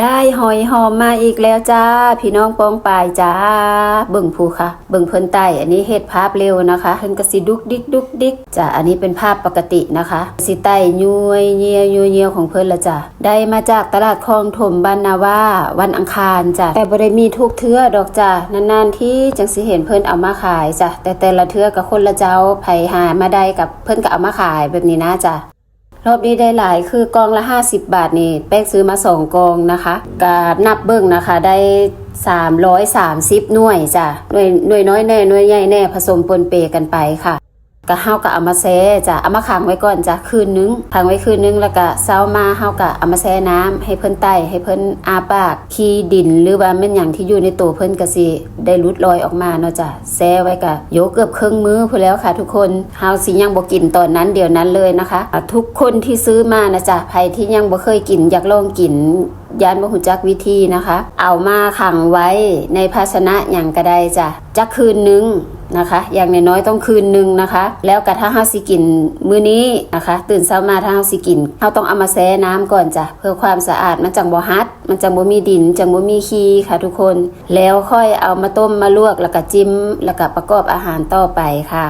ได้หอยหอมมาอีกแล้วจ้า พี่น้องปองปายจ้า เบิ่งภูค่ะ เบิ่งเพิ่นใต้อันนี้เฮ็ดภาพเร็วนะคะเพิ่นก็สิดุกดิกดุกดิกจ้ะอันนี้เป็นภาพปกตินะคะสิใต้ยุยเยียวยุยเยียของเพิ่นละจ้ะได้มาจากตลาดคลองถมบ้านนาว่าวันอังคารจ้ะแต่บ่ได้มีทุกเทื่อดอกจ้ะนานๆที่จังสิเห็นเพิ่นเอามาขายจ้ะแต่แต่ละเทื่อก็คนละเจ้าไผหามาได้กับเพิ่นก็เอามาขายแบบนี้นะจ้ะ รอบนี้ได้หลายคือกองละ 50 บาทนี่แป้งซื้อมา2กองนะคะกานับเบิ่งนะคะ ได้330หน่วยจ้ะหน่วยหน่วยน้อยแน่หน่วยใหญ่แน่ผสมปนเปกันไปค่ะ ก็เฮาก็เอามาแช่จ้ะเอามาขังไว้ก่อนจ้ะคืนนึงขังไว้คืนนึงแล้วก็เช้ามาเฮาก็เอามาแช่น้ำให้เพิ่นไต้ให้เพิ่นอาปากขี้ดินหรือว่าแม่นหยังที่อยู่ในตัวเพิ่นก็สิได้หลุดลอยออกมาเนาะจ้ะแช่ไว้ก็โยเกือบครึ่งมื้อพู้นแล้วค่ะ ทุกคนเฮาสิยังบ่กินตอนนั้นเดี๋ยวนั้นเลยนะคะ ทุกคนที่ซื้อมานะจ๊ะใครที่ยังบ่เคยกินอยากลองกิน ยานบ่หูจักวิธีนะคะ เอามาขังไว้ในภาชนะอย่างก็ไดจ้ะจักคืนนึงนะคะ อย่างน้อยๆต้องคืนนึงนะคะ แล้วกระทั่งเฮาสิกินมื้อนี้นะคะ ตื่นเช้ามาถ้าเฮาสิกินเฮาต้องเอามาแช่น้ำก่อนจ้ะเพื่อความสะอาดมันจังบ่ฮัด มันจังบ่มีดินจังบ่มีขี้ค่ะทุกคน แล้วค่อยเอามาต้มมาลวกแล้วก็จิ้มแล้วก็ประกอบอาหารต่อไปค่ะ